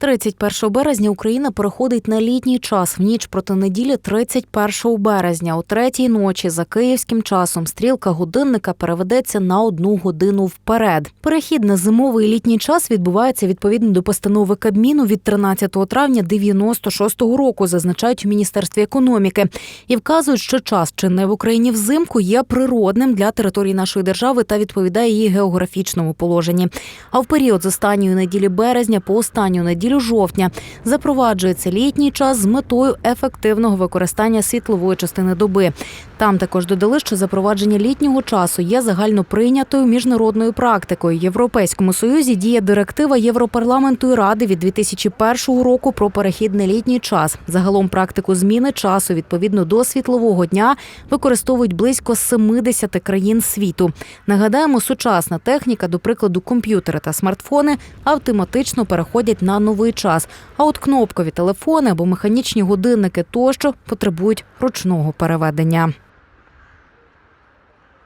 31 березня Україна переходить на літній час в ніч проти неділі 31 березня. О третій ночі за київським часом стрілка годинника переведеться на одну годину вперед. Перехід на зимовий літній час відбувається відповідно до постанови Кабміну від 13 травня 96-го року, зазначають у міністерстві економіки, і вказують, що час чинний в Україні взимку є природним для території нашої держави та відповідає її географічному положенні. А в період з останньої неділі березня по останню неділю жовтня запроваджується літній час з метою ефективного використання світлової частини доби. Там також додали, що запровадження літнього часу є загально прийнятою міжнародною практикою. В Європейському союзі діє директива Європарламенту і Ради від 2001 року про перехід на літній час. Загалом практику зміни часу відповідно до світлового дня використовують близько 70 країн світу. Нагадаємо, сучасна техніка, до прикладу, комп'ютери та смартфони автоматично переходять на новий час. А от кнопкові телефони або механічні годинники тощо потребують ручного переведення.